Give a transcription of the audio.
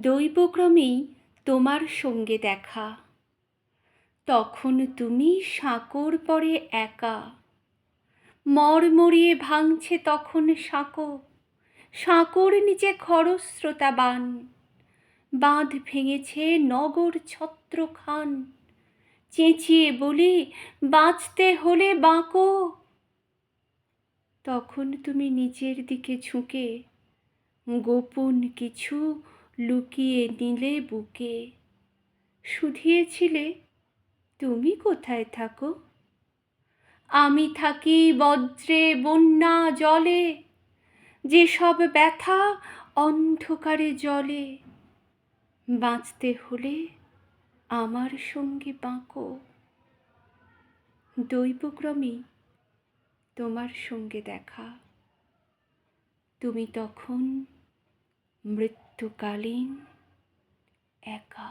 দৈবক্রমেই তোমার সঙ্গে দেখা। তখন তুমি সাঁকোর পরে একা। মরমরিয়ে ভাঙছে তখন সাঁকো সাঁকোর নিচে খরস্রোতা বান। বাঁধ ভেঙেছে নগর ছত্রখান। চেঁচিয়ে বলি, বাঁচতে হলে বাঁকো। তখন তুমি নিচের দিকে ঝুঁকে। গোপন কিছু লুকিয়ে নিলে বুকে। শুধিয়েছিলে তুমি কোথায় থাকো? আমি থাকি বজ্রে বন্যা জলে, যেসব ব্যথা অন্ধকারে জলে। বাঁচতে হলে আমার সঙ্গে বাঁকো। দৈবক্রমেই তোমার সঙ্গে দেখা। তুমি তখন মৃত্যুকালীন একা